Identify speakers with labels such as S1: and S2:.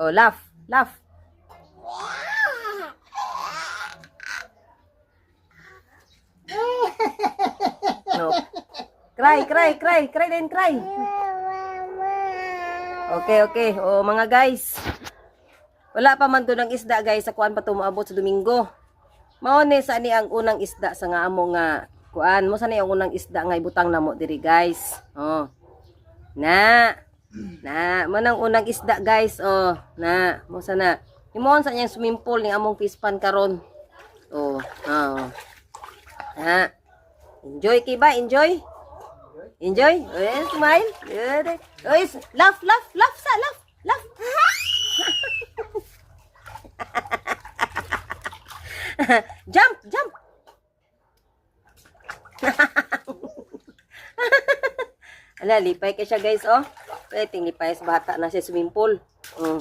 S1: Oh, laugh. Laugh. No. Cry, cry, cry. Cry din, cry. Okay, okay. O, mga guys. Wala pa man to ng isda, guys. Sa kuan pa to sa Domingo. Mao ni sa ni ang unang isda sa nga amo nga kuan. Mo sa ni ang unang isda nga ibutang namo diri, guys. Oh. Na. Na, mo nang unang isda, guys. Oh, na. Mo sa na. Imon sa niyang swimming pool ni among fish pan karon. Oh, oh. Ha. Enjoy kay ba? Enjoy? Enjoy? Eh, smile. Good. Oy, laugh, laugh, laugh sa, laugh, laugh. jump, jump. Ala, lipay ka siya guys, oh. Pwede, lipay sa bata na sa swimming pool. Mm.